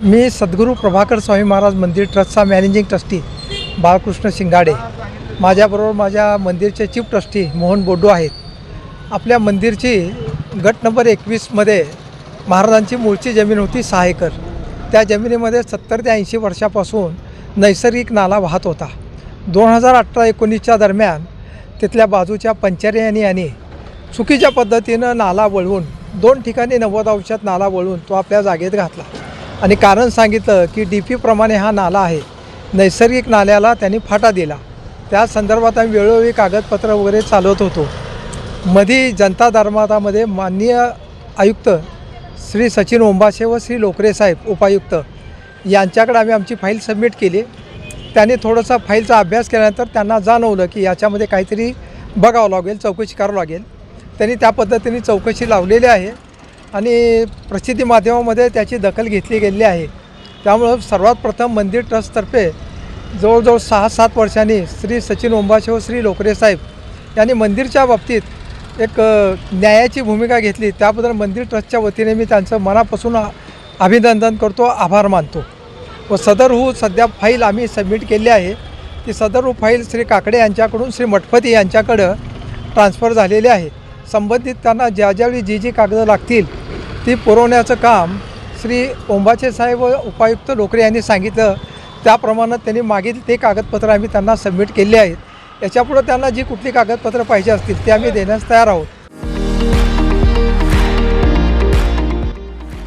मी सद्गुरू प्रभाकर स्वामी महाराज मंदिर ट्रस्टचा managing trustee Balkrishna Shingade. माझ्याबरोबर माझ्या मंदिरचे चीफ ट्रस्टी मोहन बोडू आहेत. आपल्या मंदिरची गट नंबर एकवीसमध्ये महाराजांची मूळची जमीन होती सहा एकर त्या जमिनीमध्ये सत्तर ते ऐंशी वर्षापासून नैसर्गिक नाला वाहत होता. दोन हजार अठरा एकोणीसच्या दरम्यान तिथल्या बाजूच्या पंचायत यांनी चुकीच्या पद्धतीनं नाला वळवून दोन ठिकाणी नव्वद अंशात नाला वळवून तो आपल्या जागेत घातला. आणि कारण सांगितलं की डी पीप्रमाणे हा नाला आहे. नैसर्गिक नाल्याला त्यांनी फाटा दिला. त्या संदर्भात आम्ही वेळोवेळी कागदपत्र वगैरे चालवत होतो. मधी जनता धर्मादामध्ये माननीय आयुक्त श्री सचिन ओंबासे व श्री लोकरे साहेब उपायुक्त यांच्याकडे आम्ही आमची फाईल सबमिट केली. त्यांनी थोडंसं फाईलचा अभ्यास केल्यानंतर त्यांना जाणवलं की याच्यामध्ये काहीतरी बघावं लागेल चौकशी करावं लागेल. त्यांनी त्या पद्धतीने चौकशी लावलेली आहे. आणि प्रसिद्धी माध्यमामध्ये त्याची दखल घेतली गेलेली आहे. त्यामुळं सर्वात प्रथम मंदिर ट्रस्टतर्फे जवळजवळ सहा सात वर्षांनी श्री सचिन ओंबाशे व श्री लोकरे साहेब यांनी मंदिरच्या बाबतीत एक न्यायाची भूमिका घेतली. त्याबद्दल मंदिर ट्रस्टच्या वतीने मी त्यांचं मनापासून अभिनंदन करतो आभार मानतो. व सदरहू सध्या फाईल आम्ही सबमिट केली आहे. ती सदरहू फाईल श्री काकडे यांच्याकडून श्री मठपती यांच्याकडं ट्रान्स्फर झालेली आहे. संबंधित त्यांना ज्या ज्यावेळी जी जी कागदं लागतील ती पुरवण्याचं काम श्री ओंबाचे साहेब व उपायुक्त डोकरे यांनी सांगितलं. त्याप्रमाणे त्यांनी मागील ते कागदपत्र आम्ही त्यांना सबमिट केले आहेत. याच्यापुढं त्यांना जी कुठली कागदपत्रं पाहिजे असतील ते आम्ही देण्यास तयार आहोत.